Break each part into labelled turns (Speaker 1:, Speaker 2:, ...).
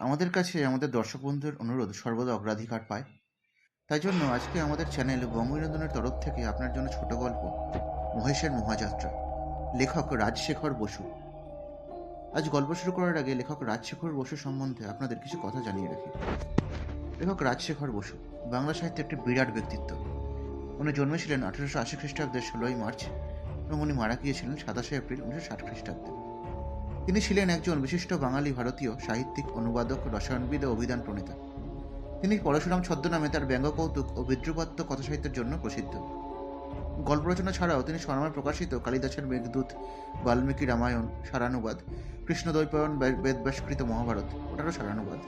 Speaker 1: আমাদের কাছে আমাদের দর্শক বন্ধুদের অনুরোধ, সর্বদা অগ্রাধিকার পায়। তাই জন্য আজকে আমাদের চ্যানেল বঙ্গবিনোদনের তরফ থেকে আপনার জন্য ছোট গল্প, মহেশের মহাযাত্রা, লেখক রাজশেখর বসু। আজ গল্প শুরু করার আগে লেখক রাজশেখর বসু সম্বন্ধে আপনাদের কিছু কথা জানিয়ে রাখি। লেখক রাজশেখর বসু, বাংলা সাহিত্যে একটি বিরাট ব্যক্তিত্ব। উনি জন্মেছিলেন আঠেরোশো আশি খ্রিস্টাব্দের ষোলোই মার্চ এবং উনি মারা গিয়েছিলেন সাতাশে এপ্রিল উনিশশো ষাট খ্রিস্টাব্দে। তিনি ছিলেন একজন বিশিষ্ট বাঙালি ভারতীয় সাহিত্যিক, অনুবাদক, রসায়নবিদ ও অভিধান প্রণেতা। তিনি পরশুরাম ছদ্মনামে তার ব্যঙ্গ কৌতুক ও বিদ্রুপাত্ম কথাসাহিত্যের জন্য প্রসিদ্ধ। গল্প রচনা ছাড়াও তিনি স্বনামে প্রকাশিত কালিদাসের মেঘদূত, বাল্মীকি রামায়ণ, সারানুবাদ, কৃষ্ণদ্বৈপায়ন বেদব্যাসকৃত মহাভারত, ওটারও সারানুবাদ,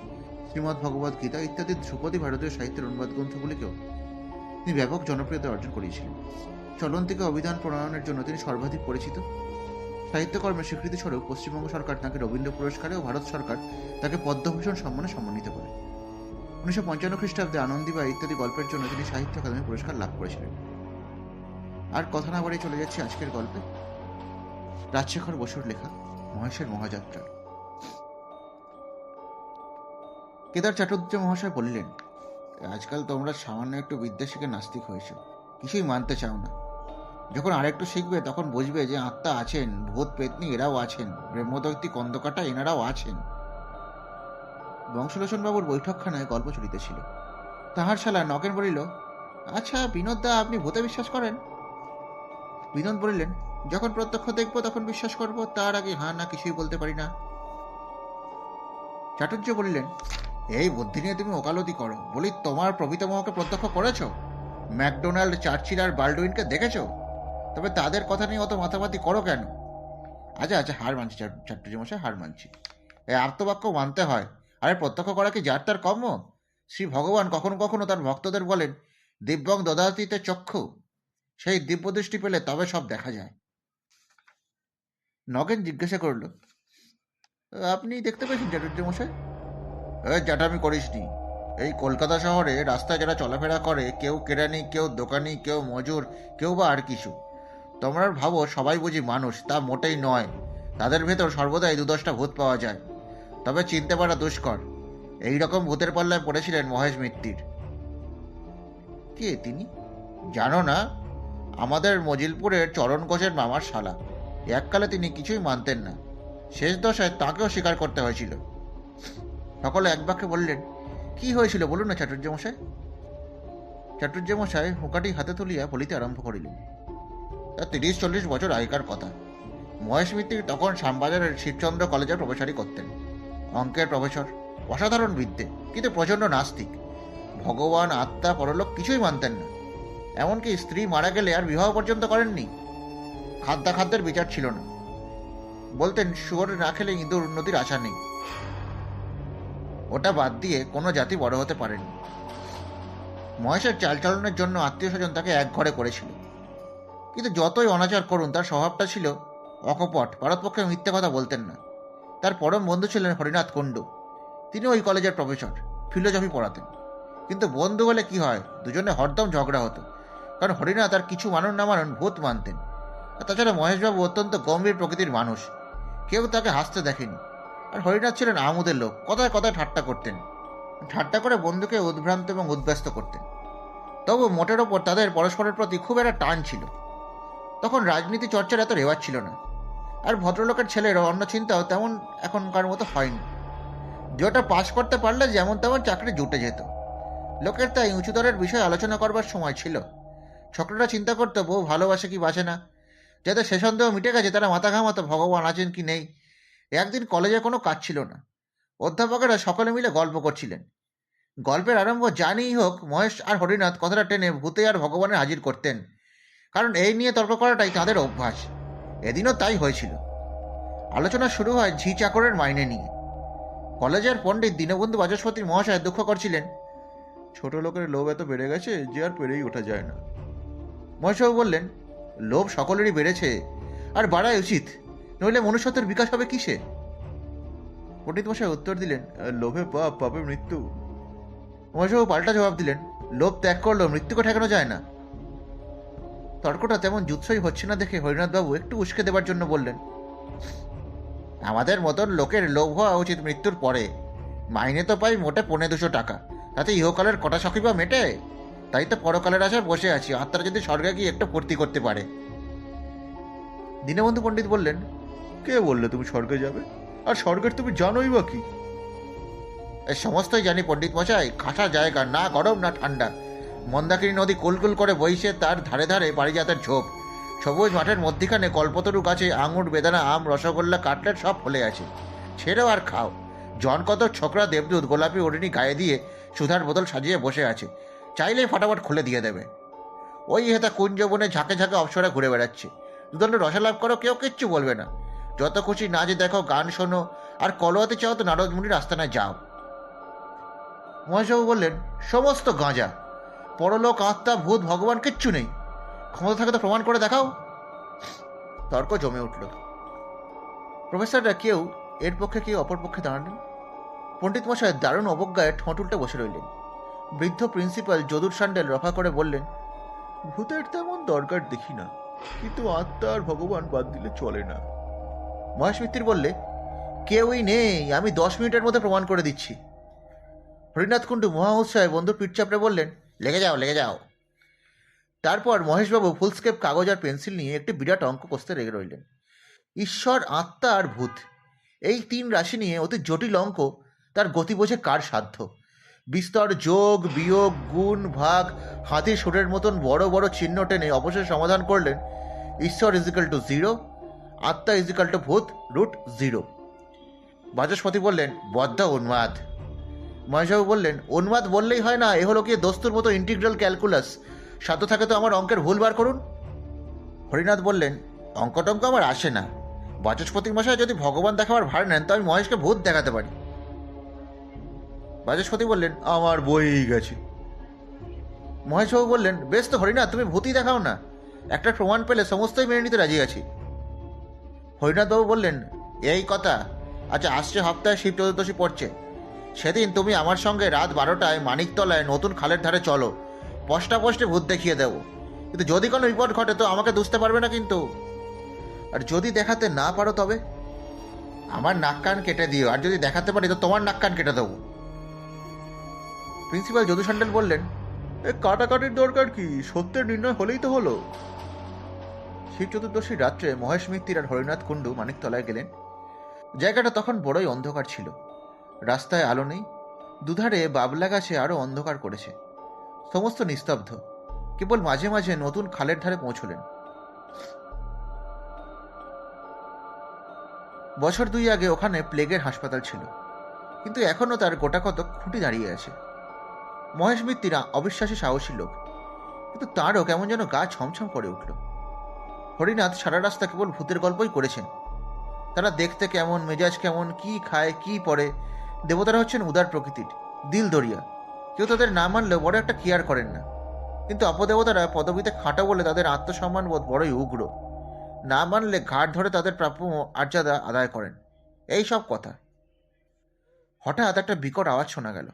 Speaker 1: শ্রীমদ্ ভগবদ্ গীতা ইত্যাদি ধ্রুপদী ভারতীয় সাহিত্যের অনুবাদ গ্রন্থগুলিকেও তিনি ব্যাপক জনপ্রিয়তা অর্জন করিয়েছিলেন। চলন্তিকা অভিধান প্রণয়নের জন্য তিনি সর্বাধিক পরিচিত। সাহিত্যকর্মের স্বীকৃতিস্বরূপ পশ্চিমবঙ্গ সরকার তাকে রবীন্দ্র পুরস্কারে ও ভারত সরকার তাকে পদ্মভূষণ সম্মানে সম্মানিত করে। উনিশশো পঞ্চান্ন খ্রিস্টাব্দে আনন্দীবা ইত্যাদি গল্পের জন্য তিনি সাহিত্য একাডেমি পুরস্কার লাভ করেছিলেন। আর কথা না বাড়িয়ে চলে যাচ্ছি আজকের গল্পে। রাজশেখর বসুর লেখা, মহেশের মহাযাত্রা। কেদার চাটুর্য মহাশয় বলিলেন, আজকাল তোমরা সামান্য একটু বিদ্যা শিখে নাস্তিক হয়েছ। কিছুই মানতে চাও না। যখন আরেকটু শিখবে, তখন বুঝবে যে আত্মা আছেন, ভূত পেতনি এরাও আছেন, ব্রহ্মদৈত্যী কন্দকাটা এনারাও আছেন। বংশলোচন বাবুর বৈঠকখানায় গল্প চলিতেছিল। তাহার শালা নগেন বলিল আচ্ছা বিনোদ দা, আপনি ভূতে বিশ্বাস করেন? বিনোদ বলিলেন, যখন প্রত্যক্ষ দেখব, তখন বিশ্বাস করব, তার আগে হ্যাঁ না কিছুই বলতে পারি না। চাটুর্য বলিলেন, এই বুদ্ধি নিয়ে তুমি ওকালতি করো। বলি, তোমার প্রভৃতমহকে প্রত্যক্ষ করেছ? ম্যাকডোনাল্ড, চার্চিল আর বাল্ডুইনকে দেখেছ? তবে তাদের কথা নিয়ে অত মাথামাতি করো কেন? আচ্ছা আচ্ছা হার মানছি চাট্টুর্য মশাই হার মানছি। এই আপ্তবাক্য মানতে হয়। আরে প্রত্যক্ষ করা কি যার তার কর্ম? শ্রী ভগবান কখনো কখনো তার ভক্তদের বলেন, দিব্যং দদাতিতে চক্ষু। সেই দিব্যদৃষ্টি পেলে তবে সব দেখা যায়। নগেন জিজ্ঞাসা করল, আপনি দেখতে পেয়েছেন মশাই এ জ্যাঠামি করিসনি। এই কলকাতা শহরে রাস্তায় যারা চলাফেরা করে, কেউ কেরানি, কেউ দোকানি, কেউ মজুর, কেউ বা আর কিছু। তোমরা ভাবো সবাই বুঝি মানুষ, তা মোটেই নয়। তাদের ভেতর সর্বদাই দু দশটা ভূত পাওয়া যায়। তবে চিনতে পারা দুষ্কর এই রকম ভূতের পাল্লায় পড়েছিলেন মহেশ মিত্তির। কে তিনি? জানো না, আমাদের মজিলপুরের চরণ ঘোষের মামার শালা। এককালে তিনি কিছুই মানতেন না। শেষ দশায় তাকেও স্বীকার করতে হয়েছিল। সকলে এক বাক্যে বললেন, কি হয়েছিল বলুন না চাটুর্য মশাই? চাটুর্য মশাই হুঁকাটি হাতে তুলিয়া বলিতে আরম্ভ করিলেন তা তিরিশ চল্লিশ বছর আগেকার কথা। মহেশ মিত্র তখন শ্যামবাজারের শিবচন্দ্র কলেজে প্রফেসরই করতেন। অঙ্কের প্রফেসর, অসাধারণ বিদ্যে, কিন্তু প্রচণ্ড নাস্তিক। ভগবান, আত্মা, পরলোক কিছুই মানতেন না। এমনকি স্ত্রী মারা গেলে আর বিবাহ পর্যন্ত করেননি। খাদ্যাখাদ্যের বিচার ছিল না। বলতেন, শুয়োর না খেলে ইঁদুর উন্নতির আশা নেই। ওটা বাদ দিয়ে কোনো জাতি বড় হতে পারেনি। মহেশের চালচলনের জন্য আত্মীয় স্বজন তাকে এক ঘরে করেছিল। কিন্তু যতই অনাচার করুন, তার স্বভাবটা ছিল অকপট। ভারতপক্ষে মিথ্যে কথা বলতেন না। তার পরম বন্ধু ছিলেন হরিনাথ কুণ্ডু। তিনি ওই কলেজের প্রফেসর ফিলোসফি পড়াতেন। কিন্তু বন্ধু হলে কি হয়, দুজনে হরদম ঝগড়া হতো। কারণ হরিনাথ আর কিছু মানুষ না মানুন ভূত মানতেন। আর তাছাড়া মহেশবাবু অত্যন্ত গম্ভীর প্রকৃতির মানুষ। কেউ তাকে হাসতে দেখেনি। আর হরিনাথ ছিলেন আমোদের লোক, কথায় কথায় ঠাট্টা করতেন। ঠাট্টা করে বন্ধুকে উদ্ভ্রান্ত এবং উদ্ব্যস্ত করতেন। তবু মোটের ওপর তাদের পরস্পরের প্রতি খুব একটা টান ছিল। তখন রাজনীতি চর্চার এত রেওয়াজ ছিল না। আর ভদ্রলোকের ছেলের অন্য চিন্তাও তেমন এখনকার মতো হয়নি। যেটা পাশ করতে পারলে যেমন তেমন চাকরি জুটে যেত। লোকের তাই উঁচু দরের বিষয়ে আলোচনা করবার সময় ছিল। ছোকরাটা চিন্তা করতো, বউ ভালোবাসে কি বাসে না? যাতে সে সন্দেহ মিটে গেছে, তারা মাথা ঘামাতো, ভগবান আছেন কি নেই? একদিন কলেজে কোনো কাজ ছিল না। অধ্যাপকেরা সকলে মিলে গল্প করছিলেন। গল্পের আরম্ভ জানিই হোক, মহেশ আর হরিনাথ কথাটা টেনে ভূতে আর ভগবানের হাজির করতেন। কারণ এই নিয়ে তর্ক করাটাই তাদের অভ্যাস। এদিনও তাই হয়েছিল। আলোচনা শুরু হয় ঝি চাকরের মাইনে নিয়ে। কলেজের পণ্ডিত দীনবন্ধু বাচস্পতি মহাশয় দুঃখ করছিলেন। ছোট লোকের লোভ এত বেড়ে গেছে যে আর পেরেই ওঠা যায় না। মহেশবাবু বললেন, লোভ সকলেরই বেড়েছে, আর বাড়াই উচিত। নইলে মনুষ্যত্বের বিকাশ হবে কিসে? পণ্ডিত মশাই উত্তর দিলেন, লোভে পাপ, পাপে মৃত্যু। মহেশবাবু পাল্টা জবাব দিলেন, লোভ ত্যাগ করলেও মৃত্যুকে ঠেকানো যায় না। তর্কটা তেমন জুৎসই হচ্ছে না দেখে হরিনাথবাবু একটু উস্কে দেবার জন্য বললেন আমাদের মতন লোকের লোভ হওয়া উচিত মৃত্যুর পরে। মাইনে তো পাই মোটে পনেরো দুশো টাকা। তাতে ইহকালের কটা সখী বা মেটে? তাই তো পরকালের আশায় বসে আছি আত্মারা যদি স্বর্গে গিয়ে একটু ফুর্তি করতে পারে। দীনবন্ধু পণ্ডিত বললেন কে বললে তুমি স্বর্গে যাবে? আর স্বর্গের তুমি জানোই বা কি? এই সমস্তই জানি পণ্ডিত মশাই খাসা জায়গা না গরম না ঠান্ডা। মন্দাকিনী নদী কুলকুল করে বইছে, তার ধারে ধারে পারিজাতের ঝোপ। সবুজ মাঠের মধ্যিখানে কল্পতরু গাছে আঙুর, বেদানা, আম, রসগোল্লা, কাটলেট সব ফলে আছে। ছেড়েও আর খাও। জন কত ছোকরা দেবদূত গোলাপি ওড়িনি গায়ে দিয়ে সুধার বোতল সাজিয়ে বসে আছে। চাইলেই ফটাফট খুলে দিয়ে দেবে। ওই হেতা কুঞ্জ বনে ঝাঁকে ঝাঁকে অপসরে ঘুরে বেড়াচ্ছে। দুদণ্ড রসালাভ করো, কেউ কিচ্ছু বলবে না। যত খুশি নাচ দেখো, গান শোনো, আর কলোয়াতে চাও তো নারদমুনির আস্তানায় যাও। মহেশবাবু বললেন, সমস্ত গাঁজা। পরলোক আত্মা, ভূত, ভগবান, কিচ্ছু নেই। ক্ষমতা থাকে তো প্রমাণ করে দেখাও। তর্ক জমে উঠল। প্রফেসররা কেউ এর পক্ষে কেউ অপর পক্ষে দাঁড়ালেন। পণ্ডিত মশাই দারুণ অবজ্ঞায় ঠোঁট উল্টে বসে রইলেন। বৃদ্ধ প্রিন্সিপাল যদুর সান্ডেল রফা করে বললেন, ভূতের তেমন দরকার দেখি না, কিন্তু আত্মা আর ভগবান বাদ দিলে চলে না। মহেশ মিত্তির বললে, কেউই নেই, আমি দশ মিনিটের মধ্যে প্রমাণ করে দিচ্ছি। হরিনাথ কুণ্ডু মহা উৎসাহে বন্ধুর পিঠ চাপড়ে বললেন লেগে যাও লেগে যাও। তারপর মহেশবাবু ফুলস্কেপ কাগজ আর পেন্সিল নিয়ে একটি বিরাট অঙ্ক কষতে রেগে রইলেন। ঈশ্বর, আত্মা আর ভূত, এই তিন রাশি নিয়ে অতি জটিল অঙ্ক, তার গতি বোঝে কার সাধ্য? বিস্তর যোগ, বিয়োগ, গুণ, ভাগ, হাতির সুরের মতন বড় বড় চিহ্ন টেনে অবশ্যই সমাধান করলেন ঈশ্বর ইজিক্যাল টু জিরো আত্মা ইজিক্যাল টু ভূত রুট জিরো বাচস্পতি বললেন, বদ্ধ উন্মাদ। মহেশবাবু বললেন, অনুবাদ বললেই হয় না, এ হলো কি দস্তুর মতো ইন্টিগ্রাল ক্যালকুলাস সাধ্য থাকে তো আমার অঙ্কের ভুল বার করুন। হরিনাথ বললেন অঙ্ক টঙ্ক আমার আসে না। বাচস্পতি মশাই যদি ভগবান দেখাবার ভার নেন, তো আমি মহেশকে ভূত দেখাতে পারি। বাচস্পতি বললেন, আমার বই গেছে। মহেশবাবু বললেন, বেশ তো হরিনাথ, তুমি ভূতই দেখাও না। একটা প্রমাণ পেলে সমস্তই মেনে নিতে রাজি আছি। হরিনাথবাবু বললেন, এই কথা আচ্ছা আসছে সপ্তাহে শিব চতুর্দশী পড়ছে। সেদিন তুমি আমার সঙ্গে রাত বারোটায় মানিকতলায় নতুন খালের ধারে চলো। পষ্টা পষ্টে ভূত দেখিয়ে দেবো। কিন্তু যদি কোনো বিপদ ঘটে তো আমাকে দুষতে পারবে না কিন্তু। আর যদি দেখাতে না পারো তবে? আমার নাক কান কেটে দিও, আর যদি দেখাতে পারি তো তোমার নাক কান কেটে দেবো। প্রিন্সিপাল যদু সান্ডেল বললেন, এ, কাটাকাটির দরকার কি? সত্যের নির্ণয় হলেই তো হলো। শিব চতুর্দশীর রাত্রে মহেশ মিত্তির আর হরিনাথ কুণ্ডু মানিকতলায় গেলেন। জায়গাটা তখন বড়ই অন্ধকার ছিল। রাস্তায় আলো নেই। দুধারে বাবলা গাছে আরও অন্ধকার করেছে। সমস্ত নিস্তব্ধ। কেবল মাঝে মাঝে নতুন খালের ধারে পৌঁছলেন। বছর দুই আগে ওখানে প্লেগের হাসপাতাল ছিল। কিন্তু এখনও তার গোটা কত খুঁটি দাঁড়িয়ে আছে। মহেশ মিত্তিরা অবিশ্বাসী সাহসী লোক। কিন্তু তারও কেমন যেন গা ছমছম করে উঠল। হরিনাথ সারা রাস্তা কেবল ভূতের গল্পই করেছেন। তারা দেখতে কেমন, মেজাজ কেমন, কি খায়, কি পরে দেবতারা হচ্ছেন উদার প্রকৃতির, দিল দরিয়া। কেউ তাদের না মানলেও বড় একটা কেয়ার করেন না। কিন্তু অপদেবতারা পদবিতে খাটো বলে তাদের আত্মসম্মান বোধ বড়ই উগ্র। না মানলে ঘাট ধরে তাদের প্রাপ্য আর্যাদা আদায় করেন। এই সব কথা। হঠাৎ একটা বিকট আওয়াজ শোনা গেল।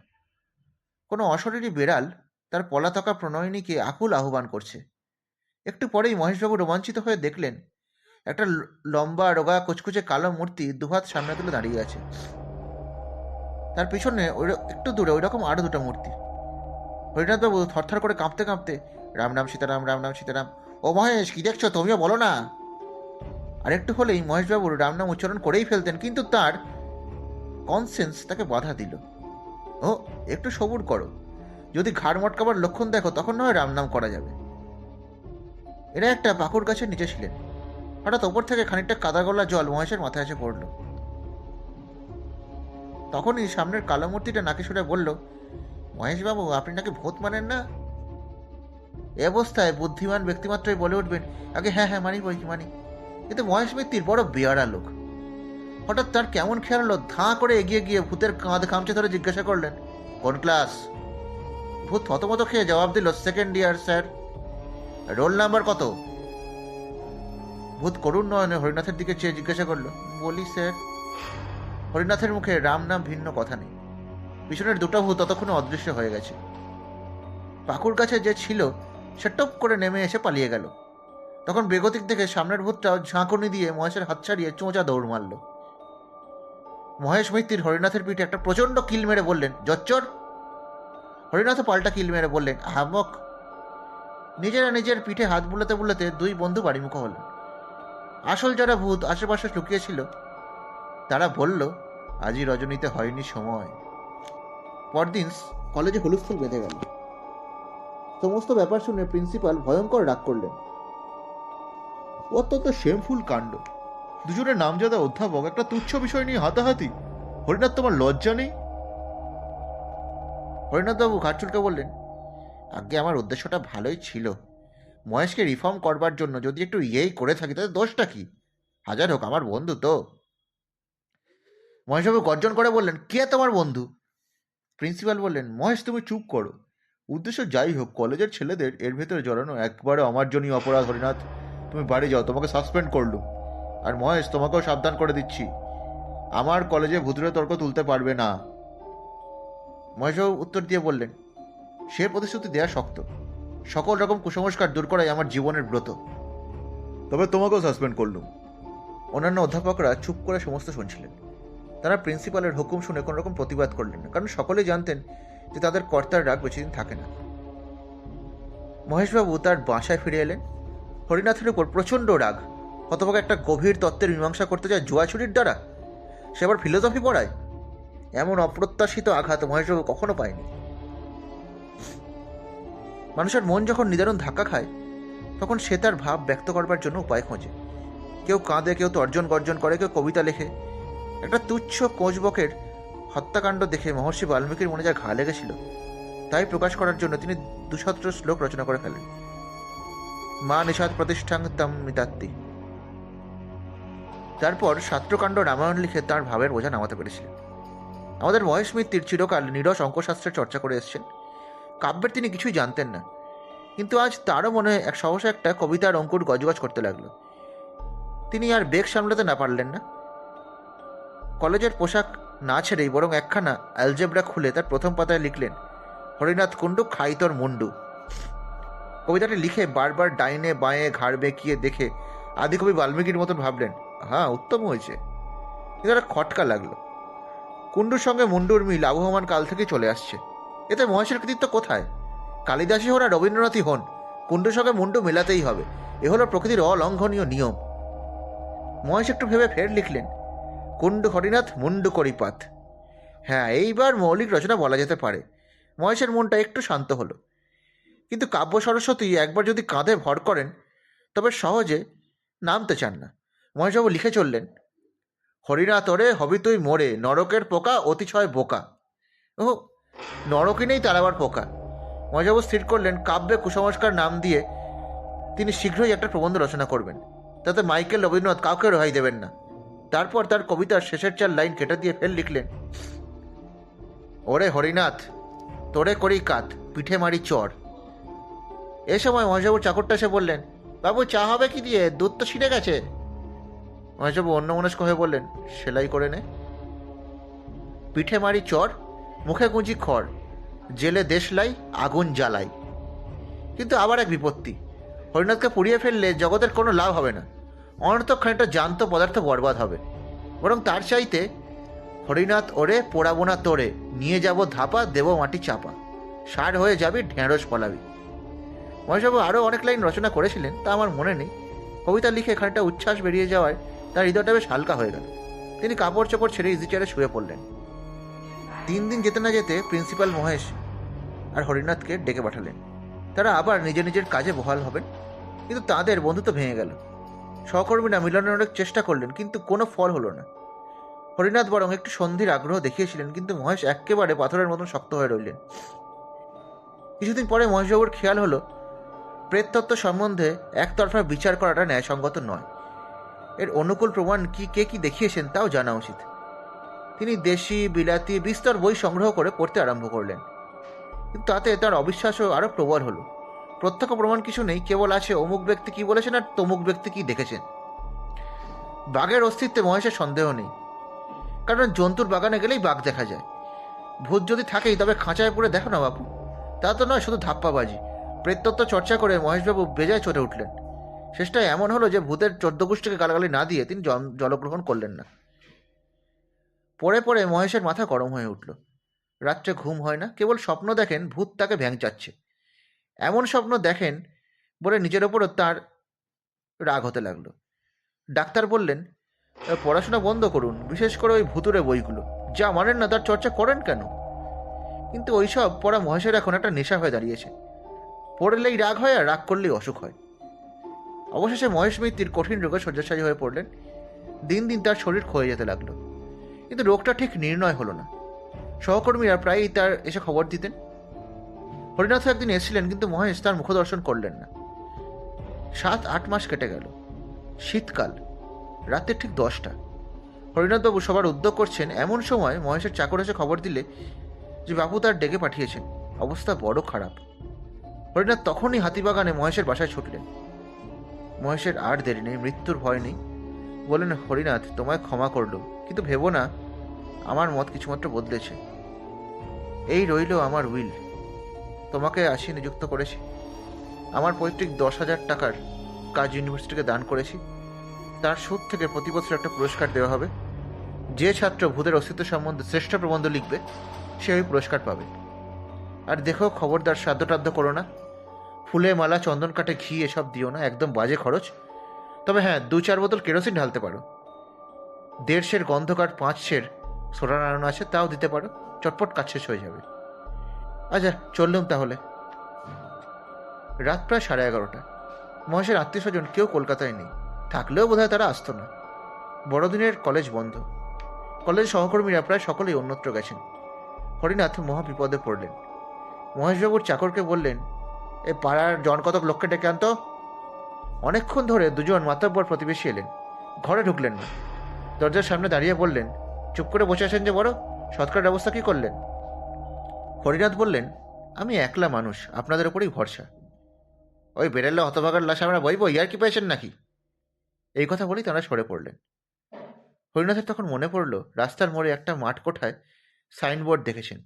Speaker 1: কোনো অশরীরী বেড়াল তার পলাতকা প্রণয়িনীকে আকুল আহ্বান করছে। একটু পরেই মহেশবাবু রোমাঞ্চিত হয়ে দেখলেন, একটা লম্বা রোগা কুচকুচে কালো মূর্তি দুহাত সামনে তুলে দাঁড়িয়ে আছে। তার পিছনে ওই একটু দূরে ওই রকম আরও দুটো মূর্তি। হরিনাথবাবু থরথর করে কাঁপতে কাঁপতে, রাম রাম সীতারাম, রাম রাম সীতারাম। ও মহেশ, কি দেখছ? তুমিও বলো না? আর একটু হলেই মহেশবাবুর রাম নাম উচ্চারণ করেই ফেলতেন, কিন্তু তার কনসেন্স তাকে বাধা দিল। ও, একটু সবুর করো। যদি ঘাড় মটকাবার লক্ষণ দেখো, তখন নয় রাম নাম করা যাবে। এরা একটা পাকুর গাছের নিচে ছিলেন। হঠাৎ ওপর থেকে খানিকটা কাদা গলা জল মহেশের মাথায় এসে পড়ল। তখনই সামনের কালো মূর্তিটা নাকি সুরে বলল, মহেশবাবু, আপনি নাকি ভূত মানেন না? এ অবস্থায় বুদ্ধিমান ব্যক্তিমাত্রই বলে উঠবেন, আগে হ্যাঁ হ্যাঁ মানি বই মানি। কিন্তু মহেশ মিত্তির বড় বেয়ারা লোক। হঠাৎ তার কেমন খেয়াল হলো, ধাঁ করে এগিয়ে গিয়ে ভূতের কাঁধ খামচে ধরে জিজ্ঞাসা করলেন, কোন ক্লাস? ভূত থতমত খেয়ে জবাব দিল, second year, sir. Roll number কত? ভূত করুণ নয়নে হরিনাথের দিকে চেয়ে জিজ্ঞাসা করল, বলি, স্যার। হরিনাথের মুখে রাম নাম ভিন্ন কথা নেই। পিছনের দুটো ভূত ততক্ষণে অদৃশ্য হয়ে গেছে। পাকুর কাছে যে ছিল, সে টপ করে নেমে এসে পালিয়ে গেল। তখন বেগতিক দেখে সামনের ভূতটাও ঝাঁকুনি দিয়ে মহেশের হাত ছাড়িয়ে চোঁচা দৌড় মারল। মহেশ মিত্তির হরিনাথের পিঠে একটা প্রচণ্ড কিল মেরে বললেন, জচ্চর! হরিনাথও পাল্টা কিল মেরে বললেন হামক নিজেরা নিজের পিঠে হাত বুলাতে বুলাতে দুই বন্ধু বাড়িমুখ হলেন। আসল যারা ভূত আশেপাশে লুকিয়েছিল তারা বলল আজই রজনীতে হয়নি সময়। পরদিন কলেজে হুলস্থুল বেঁধে গেল। সমস্ত ব্যাপার শুনে প্রিন্সিপাল ভয়ঙ্কর রাগ করলেন। অত্যন্ত শেমফুল কাণ্ড। দুজনের নামজাদা অধ্যাপক একটা তুচ্ছ বিষয় নিয়ে হাতাহাতি। হরিনাথ তোমার লজ্জা নেই? হরিনাথবাবু ঘাটচুলকে বললেন আগে আমার উদ্দেশ্যটা ভালোই ছিল। মহেশকে রিফর্ম করবার জন্য যদি একটু ইয়েই করে থাকি তাহলে দোষটা কি? হাজার হোক আমার বন্ধু তো। মহেশবাবু গর্জন করে বললেন, কে তোমার বন্ধু? প্রিন্সিপাল বললেন, মহেশ, তুমি চুপ করো। উদ্দেশ্য যাই হোক, কলেজের ছেলেদের এর ভেতরে জড়ানো একবারে আমার জন্যই অপরাধ, হরিনাথ। তুমি বাড়ি যাও, তোমাকে সাসপেন্ড করলুম। আর মহেশ, তোমাকেও সাবধান করে দিচ্ছি। আমার কলেজে ভুতুরে তর্ক তুলতে পারবে না। মহেশবাবু উত্তর দিয়ে বললেন, সে প্রতিশ্রুতি দেয়া শক্ত। সকল রকম কুসংস্কার দূর করাই আমার জীবনের ব্রত। তবে তোমাকেও সাসপেন্ড করলুম। অন্যান্য অধ্যাপকরা চুপ করে সমস্ত শুনছিলেন। তারা প্রিন্সিপালের হুকুম শুনে কোনো রকম প্রতিবাদ করলেন না, কারণ সকলেই জানতেন যে তাদের কর্তার রাগ বেশিদিন থাকে না। মহেশবাবু তার বাসায় ফিরে এলেন। হরিনাথের উপর প্রচণ্ড রাগ, হতভাগ একটা গভীর তত্ত্বের মীমাংসা করতে যায় জুয়াছুরির দ্বারা। সে আবার ফিলোসফি পড়ায়। এমন অপ্রত্যাশিত আঘাত মহেশবাবু কখনো পায়নি। মানুষের মন যখন নিদারুণ ধাক্কা খায়, তখন সে তার ভাব ব্যক্ত করবার জন্য উপায় খোঁজে। কেউ কাঁদে, কেউ তর্জন গর্জন করে, কেউ কবিতা লেখে। একটা তুচ্ছ কোচবকের হত্যাকাণ্ড দেখে মহর্ষি বাল্মীকির মনে যা ঘা লেগেছিল, তাই প্রকাশ করার জন্য তিনি দুশত্র শ্লোক রচনা করে ফেলেন। মা নিষাদ প্রতিষ্ঠান তাম মিতাত্তি। তারপর সাত্রকাণ্ড রামায়ণ লিখে তার ভাবের বোঝা নামাতে পেরেছিলেন। আমাদের মহেশ মিত্তির চিরকাল নিরস অঙ্কশাস্ত্রের চর্চা করে এসেছেন। কাব্যের তিনি কিছুই জানতেন না। কিন্তু আজ তারও মনে এক সহসা একটা কবিতার অঙ্কুর গজগজ করতে লাগল। তিনি আর বেগ সামলাতে না পারলেন না। কলেজের পোশাক না ছেড়েই বরং একখানা অ্যালজেব্রা খুলে তার প্রথম পাতায় লিখলেন, হরিনাথ কুণ্ডু খাই তোর মুন্ডু কবিতাটি লিখে বারবার ডাইনে বাঁয়ে ঘাড় বেঁকিয়ে দেখে আদিকবি বাল্মীকির মতন ভাবলেন হ্যাঁ উত্তম হয়েছে। কিন্তু একটা খটকা লাগল। কুণ্ডুর সঙ্গে মুন্ডুর মিল আবহমান কাল থেকে চলে আসছে। এতে মহেশের কৃতিত্ব কোথায়? কালিদাসী হন আর রবীন্দ্রনাথই হন, কুণ্ডুর সঙ্গে মুন্ডু মেলাতেই হবে। এ হলো প্রকৃতির অলঙ্ঘনীয় নিয়ম। মহেশ একটু ভেবে ফের লিখলেন কুণ্ডু হরিনাথ মুন্ডু করিপাত। হ্যাঁ এইবার মৌলিক রচনা বলা যেতে পারে। মহেশের মনটা একটু শান্ত হলো। কিন্তু কাব্য সরস্বতী একবার যদি কাঁধে ভর করেন, তবে সহজে নামতে চান না। মহেশবাবু লিখে চললেন, হরিনাথ ওরে, হবি তুই মোড়ে নরকের পোকা অতিশয় বোকা। ও নরকই নেই তার আবার পোকা। মহেশবাবু স্থির করলেন, কাব্যে কুসংস্কার নাম দিয়ে তিনি শীঘ্রই একটা প্রবন্ধ রচনা করবেন। তাতে মাইকেল রবীন্দ্রনাথ কাউকে রেহাই দেবেন না। তারপর তার কবিতার শেষের চার লাইন কেটে দিয়ে ফেল লিখলেন, ওরে হরিনাথ, তোরে করি কাত পিঠে মারি চর। এ সময় মহেশবাবুর চাকরটা এসে বললেন, বাবু, চা হবে কি দিয়ে? দুধ তো ছিঁড়ে গেছে। মহেশবাবু অন্য মনস্ক হয়ে বললেন, সেলাই করে নে। পিঠে মারি চর, মুখে গুঁজি খড়, জেলে দেশলাই আগুন জ্বালাই। কিন্তু আবার এক বিপত্তি, হরিনাথকে পুড়িয়ে ফেললে জগতের কোনো লাভ হবে না। অনর্থক খানিকটা জান্ত পদার্থ বরবাদ হবে। বরং তার চাইতে, হরিনাথ ওরে পোড়াবো না তোরে, নিয়ে যাব ধাপা, দেব মাটি চাপা। সার হয়ে যাবি ঢেঁড়স ফলাবি মহেশবাবু আরও অনেক লাইন রচনা করেছিলেন, তা আমার মনে নেই। কবিতা লিখে খানিকটা উচ্ছ্বাস বেরিয়ে যাওয়ায় তার হৃদয়টা বেশ হালকা হয়ে গেল। তিনি কাপড় চোপড় ছেড়ে ইজি চেয়ারে শুয়ে পড়লেন। তিন দিন যেতে না যেতে প্রিন্সিপাল মহেশ আর হরিনাথকে ডেকে পাঠালেন। তারা আবার নিজের নিজের কাজে বহাল হবেন। কিন্তু তাদের বন্ধুত্ব ভেঙে গেল। সহকর্মীরা মিলনের অনেক চেষ্টা করলেন, কিন্তু কোনো ফল হলো না। হরিনাথ বরং একটু সন্ধির আগ্রহ দেখিয়েছিলেন, কিন্তু মহেশ একেবারে পাথরের মতন শক্ত হয়ে রইলেন। কিছুদিন পরে মহেশবাবুর খেয়াল হলো, প্রেততত্ত্ব সম্বন্ধে একতরফা বিচার করাটা ন্যায়সঙ্গত নয়। এর অনুকূল প্রমাণ কি, কে কি দেখিয়েছেন তাও জানা উচিত। তিনি দেশি, বিলাতি, বিস্তর বই সংগ্রহ করে পড়তে আরম্ভ করলেন। কিন্তু তাতে তার অবিশ্বাসও আরও প্রবল হলো। প্রত্যক্ষ প্রমাণ কিছু নেই, কেবল আছে অমুক ব্যক্তি কি বলেছেন আর তমুক ব্যক্তি কি দেখেছেন। বাঘের অস্তিত্বে মহেশের সন্দেহ নেই, কারণ জন্তুর বাগানে গেলেই বাঘ দেখা যায়। ভূত যদি থাকেই, তবে খাঁচায় পড়ে দেখো না বাবু তা তো নয় শুধু ধাপ্পাবাজি। প্রেততত্ত্ব চর্চা করে মহেশবাবু বেজায় চটে উঠলেন। শেষটা এমন হলো যে ভূতের চোদ্দ গালাগালি না দিয়ে তিনি জল- জলগ্রহণ করলেন না। পড়ে পড়ে মহেশের মাথা গরম হয়ে উঠল। রাত্রে ঘুম হয় না, কেবল স্বপ্ন দেখেন ভূত তাকে ভ্যাং যাচ্ছে এমন স্বপ্ন দেখেন বলে নিজের ওপরও তার রাগ হতে লাগল। ডাক্তার বললেন পড়াশোনা বন্ধ করুন, বিশেষ করে ওই ভুতুরে বইগুলো। যা মানেন না, তার চর্চা করেন কেন? কিন্তু ওইসব পড়া মহেশের এখন একটা নেশা হয়ে দাঁড়িয়েছে। পড়লেই রাগ হয় আর রাগ করলেই অসুখ হয়। অবশেষে মহেশ মিত্তির কঠিন রোগে শয্যাশায়ী হয়ে পড়লেন। দিন দিন তার শরীর ক্ষয়ে যেতে লাগল। কিন্তু রোগটা ঠিক নির্ণয় হলো না। সহকর্মীরা প্রায়ই তার এসে খবর দিতেন। হরিনাথ একদিন এসেছিলেন, কিন্তু মহেশ তার মুখদর্শন করলেন না। সাত, আট মাস কেটে গেল। শীতকাল রাতের ঠিক দশটা। হরিনাথবাবু সবার উদ্যোগ করছেন, এমন সময় মহেশের চাকর এসে খবর দিলে যে বাবু তার ডেকে পাঠিয়েছেন। অবস্থা বড় খারাপ। হরিনাথ তখনই হাতিবাগানে মহেশের বাসায় ছুটলেন। মহেশের আর দেরি নেই, মৃত্যুর ভয় নেই। বললেন, হরিনাথ, তোমায় ক্ষমা করল কিন্তু ভেবো না, আমার মত কিছুমাত্র বদলেছে। এই রইল আমার উইল। তোমাকে আসি নিযুক্ত করেছি। আমার পৈতৃক দশ হাজার টাকার কাজ ইউনিভার্সিটিকে দান করেছি। তার সুদ থেকে প্রতি বছর একটা পুরস্কার দেওয়া হবে। যে ছাত্র ভূতের অস্তিত্ব সম্বন্ধে শ্রেষ্ঠ প্রবন্ধ লিখবে, সে ওই পুরস্কার পাবে। আর দেখো, খবরদার সাধ্যটাধ্য করো না। ফুলে মালা, চন্দন কাঠে ঘি এসব দিও না, একদম বাজে খরচ। তবে হ্যাঁ দু চার বোতল কেরোসিন ঢালতে পারো। দেড়শের গন্ধকার পাঁচশের সোডা নাড়ানো আছে, তাও দিতে পারো। চটপট কাজ শেষ হয়ে যাবে। আচ্ছা চললুম তাহলে। রাত প্রায় সাড়ে এগারোটা। মহেশের আত্মীয় স্বজন কেউ কলকাতায় নেই। থাকলেও বোধহয় তারা আসতো না। বড়দিনের কলেজ বন্ধ। কলেজ সহকর্মীরা প্রায় সকলেই অন্যত্র গেছেন। হরিনাথ মহা বিপদে পড়লেন। মহেশবাবুর চাকরকে বললেন, এ পাড়ার জন কতক লোককে ডেকে আনতো? অনেকক্ষণ ধরে দুজন মাতব্বর প্রতিবেশী এলেন। ঘরে ঢুকলেন না। দরজার সামনে দাঁড়িয়ে বললেন, চুপ করে বসে আছেন যে বড়? সৎকার ব্যবস্থা কি করলেন? হরিনাথ বললেন, আমি একলা মানুষ, আপনাদের উপরেই ভরসা। ওই বেরেল্লা হতভাগার লাশ আমরা বইব, ইয়ার কি পেয়েছেন নাকি? এই কথা বলেই তারা সরে পড়লেন। হরিনাথের তখন মনে পড়ল, রাস্তার মোড়ে একটা মাঠ কোঠায় সাইনবোর্ড দেখেছেন।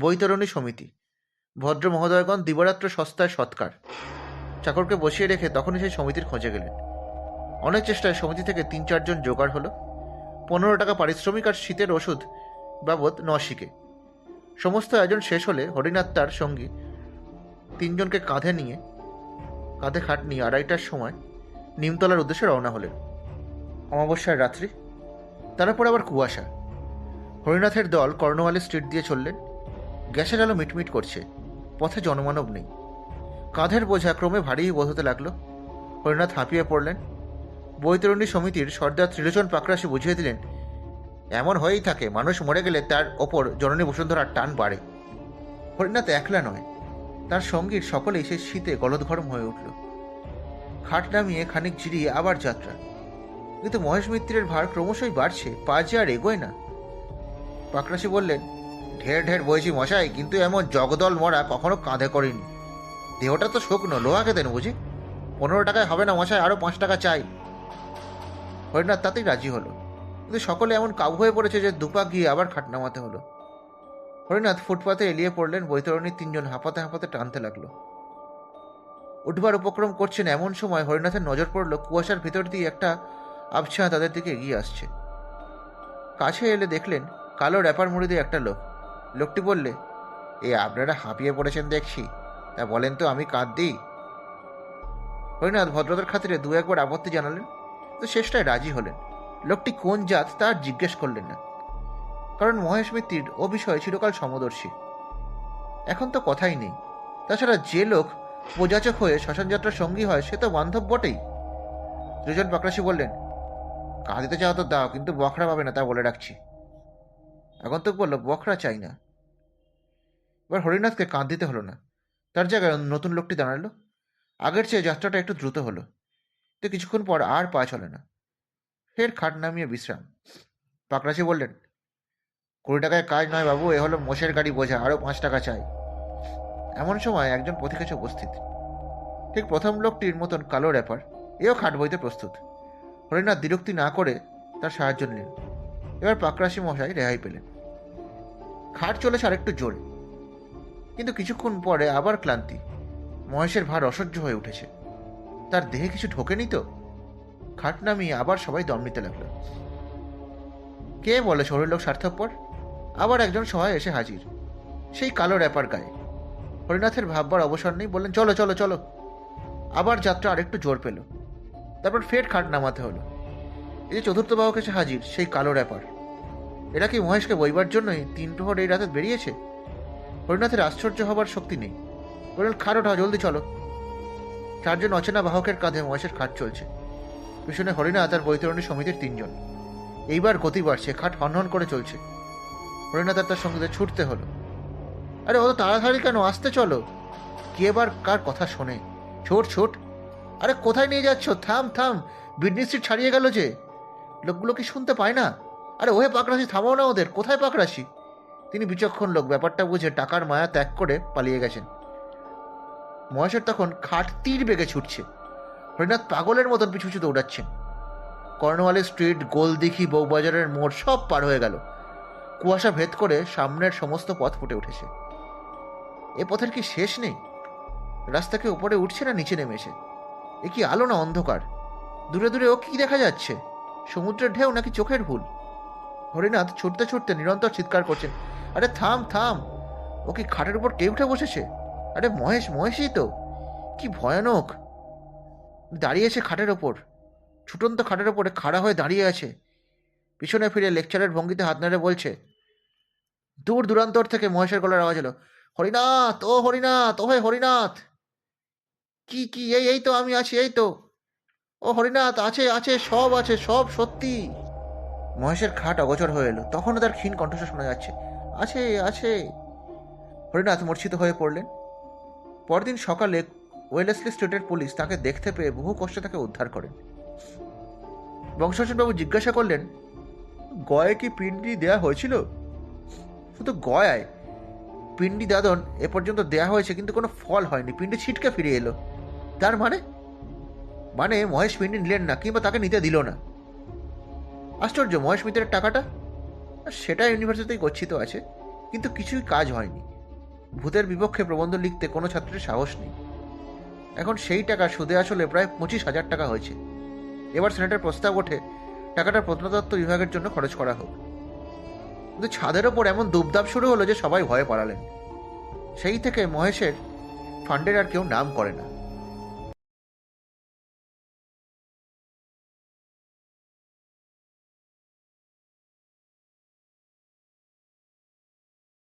Speaker 1: বৈতরণী সমিতি। ভদ্র মহোদয়গণ দিবারাত্র সস্তায় সৎকার। চাকরকে বসিয়ে রেখে তখনই সেই সমিতির খোঁজে গেলেন। অনেক চেষ্টায় সমিতি থেকে তিন চারজন জোগাড় হলো। পনেরো টাকা পারিশ্রমিক আর শীতের ওষুধ বাবদ নশিকে সমস্ত আয়োজন শেষ হলে হরিনাথ তার সঙ্গী তিনজনকে কাঁধে নিয়ে, কাঁধে খাট নিয়ে আড়াইটার সময় নিমতলার উদ্দেশ্যে রওনা হলেন। অমাবস্যার রাত্রি তারপর আবার কুয়াশা। হরিনাথের দল কর্ণওয়ালি স্ট্রিট দিয়ে চললেন। গ্যাসের আলো মিটমিট করছে, পথে জনমানব নেই। কাঁধের বোঝা ক্রমে ভারী বোধ হতে লাগল। হরিনাথ হাঁপিয়ে পড়লেন। বৈতরণী সমিতির সর্দার ত্রিলোচন পাকরাশি বুঝিয়ে দিলেন এমন হয়েই থাকে, মানুষ মরে গেলে তার ওপর জননী বসুন্ধরার টান বাড়ে। হরিনাথ একলা নয়, তার সঙ্গীর সকলেই সেই শীতে গলদঘরম হয়ে উঠল। খাট নামিয়ে খানিক জিরিয়ে আবার যাত্রা। কিন্তু মহেশ মিত্রের ভার ক্রমশই বাড়ছে, পা যে আর এগোয় না। পাকরাশি বললেন, ঢের ঢের বয়েছি মশাই, কিন্তু এমন জগদল মরা কখনো কাঁধে করিনি। দেহটা তো শুকনো লোহাকে দেন বুঝি পনেরো টাকায় হবে না মশাই আরও পাঁচ টাকা চাই। হরিনাথ তাতেই রাজি হলো। কিন্তু সকলে এমন কাবু হয়ে পড়েছে যে দুপা গিয়ে আবার খাট নামাতে হলো। হরিনাথ ফুটপাতে এলিয়ে পড়লেন বৈতরণীর তিনজন হাঁপাতে হাঁপাতে টানতে লাগল। উঠবার উপক্রম করছেন এমন সময় হরিনাথের নজর পড়ল, কুয়াশার ভিতর দিয়ে একটা আবছা তাদের দিকে এগিয়ে আসছে। কাছে এলে দেখলেন, কালো র্যাপার মুড়ি দিয়ে একটা লোক। লোকটি বললে, এ আপনারা হাঁপিয়ে পড়েছেন দেখছি, তা বলেন তো আমি কাঁদ দিই হরিনাথ ভদ্রতার খাতিরে দু একবার আপত্তি জানালেন তো শেষটায় রাজি হলেন। লোকটি কোন জাত তা জিজ্ঞেস করলেন না। কারণ মহেশ মিত্তির ও বিষয়ে চিরকাল সমদর্শী। এখন তো কথাই নেই। তাছাড়া যে লোক প্রজাচক হয়ে শ্মশান যাত্রার সঙ্গী হয়, সে তো বান্ধব বটেই। দুজন পাকরাশি বললেন কাঁ দিতে চাও তো দাও, কিন্তু বখরা পাবে না তা বলে রাখছি। আগন্তুক বলল, বখরা চাই না। এবার হরিনাথকে কাঁদ দিতে হলো না। তার জায়গায় নতুন লোকটি দাঁড়াল। আগের চেয়ে যাত্রাটা একটু দ্রুত হলো। তো কিছুক্ষণ পর আর পা চলে না। ফের খাট নামিয়ে বিশ্রাম। পাকরাশি বললেন, কুড়ি টাকায় কাজ নয় বাবু, এ হলো মোষের গাড়ি বোঝা আরও পাঁচ টাকা চাই। এমন সময় একজন পথিকেছে উপস্থিত। ঠিক প্রথম লোকটির মতন কালো র্যাপার এও খাট বইতে প্রস্তুত। হরিনাথ বিরক্তি না করে তার সাহায্য নিলেন। এবার পাকরাশি মশাই রেহাই পেলেন। খাট চলেছে আরেকটু জোরে। কিন্তু কিছুক্ষণ পরে আবার ক্লান্তি, মহেশের ভার অসহ্য হয়ে উঠেছে। তার দেহে কিছু ঢোকেনি তো? খাট নামিয়ে আবার সবাই দম নিতে লাগল। কে বলে লোক স্বার্থপর? আবার একজন সহায় এসে হাজির। সেই কালো র্যাপার গায়ে। হরিনাথের ভাববার অবসর নেই বললেন, চলো চলো চলো। আবার যাত্রা আরেকটু জোর পেল। তারপর ফের খাট নামাতে হলো। এই যে চতুর্থ বাহক এসে হাজির, সেই কালো র্যাপার এরা কি মহেশকে বইবার জন্যই তিন প্রহর এই রাতে বেরিয়েছে? হরিনাথের আশ্চর্য হবার শক্তি নেই। বললেন, খাট ওঠা জলদি চলো। চারজন অচেনা বাহকের কাঁধে মহেশের খাট চলছে। পিছনে হরিনাথ আর বৈতরণী সমিতির তিনজন। এইবার গতি বাড়ছে খাট হনহন করে চলছে। হরিনাথ আর তার সঙ্গীদের ছুটতে হলো। আরে, অত তাড়াতাড়ি কেন? আসতে চলো। কে এবার কার কথা শোনে? ছোট ছোট। আরে, কোথায় নিয়ে যাচ্ছ? থাম থাম। বিডনি স্ট্রিট ছাড়িয়ে গেল যে। লোকগুলো কি শুনতে পায় না? আরে, ওহে পাকরাশি থামাও না ওদের। কোথায় পাকরাশি তিনি বিচক্ষণ লোক ব্যাপারটা বুঝে টাকার মায়া ত্যাগ করে পালিয়ে গেছেন। মহেশের তখন খাট তীর বেগে ছুটছে। হরিনাথ পাগলের মতন পিছু পিছু দৌড়াচ্ছেন। কর্নওয়ালি স্ট্রিট গোলদিঘি বউবাজারের মোড় সব পার হয়ে গেল। কুয়াশা ভেদ করে সামনের সমস্ত পথ ফুটে উঠেছে। এ পথের কি শেষ নেই? রাস্তা কি উপরে উঠছে না নিচে নেমেছে এ কি আলো না অন্ধকার? দূরে দূরে ও কি দেখা যাচ্ছে? সমুদ্রের ঢেউ নাকি চোখের ভুল? হরিনাথ ছুটতে ছুটতে নিরন্তর চিৎকার করছেন, আরে থাম থাম। ও কি খাটের উপর কে উঠে বসেছে? আরে মহেশ, মহেশই তো। কি ভয়ানক। দাঁড়িয়েছে খাটের ওপর। ছুটন্ত খাটের ওপরে খাড়া হয়ে দাঁড়িয়ে আছে। পিছনে ফিরে লেকচারের ভঙ্গিতে হাত নেড়ে বলছে, দূর দূরান্তর থেকে মহেশের গলার আওয়াজ এলো, হরিনাথ, ও হরিনাথ ও হে হরিনাথ! কি কি, এই এই তো আমি আছি, এই তো! ও হরিনাথ, আছে আছে, সব আছে, সব সত্যি! মহেশের খাট অগোচর হয়ে এলো, তখনও তার ক্ষীণ কণ্ঠস্বর শোনা যাচ্ছে, আছে আছে! হরিনাথ মূর্ছিত হয়ে পড়লেন। পরদিন সকালে ওয়েলেসলি স্ট্রিটের পুলিশ তাকে দেখতে পেয়ে বহু কষ্টে তাকে উদ্ধার করেন বংশাসনবাবু জিজ্ঞাসা করলেন, গয়ে কি পিণ্ডি দেয়া হয়েছিল? শুধু গয়ায়। পিণ্ডি দাদন এ পর্যন্ত দেয়া হয়েছে, কিন্তু কোনো ফল হয়নি। পিণ্ডি ছিটকে ফিরে এলো। তার মানে? মানে মহেশ পিণ্ডি নিলেন না, কিংবা তাকে নিতে দিল না। আশ্চর্য, মহেশ মিত্রের টাকাটা? সেটা ইউনিভার্সিটিতেই গচ্ছিত আছে, কিন্তু কিছুই কাজ হয়নি। ভূতের বিপক্ষে প্রবন্ধ লিখতে কোনো ছাত্রের সাহস নেই। এখন সেই টাকা সুদে আসলে প্রায় পঁচিশ হাজার টাকা হয়েছে। এবার সেনেটের প্রস্তাব ওঠে, টাকাটা প্রত্নতত্ত্ব বিভাগের জন্য খরচ করা হোক। কিন্তু ছাদের ওপর এমন দুবদাব শুরু হলো যে সবাই ভয়ে পালালেন। সেই থেকে মহেশের ফান্ডের আর কেউ নাম করে না।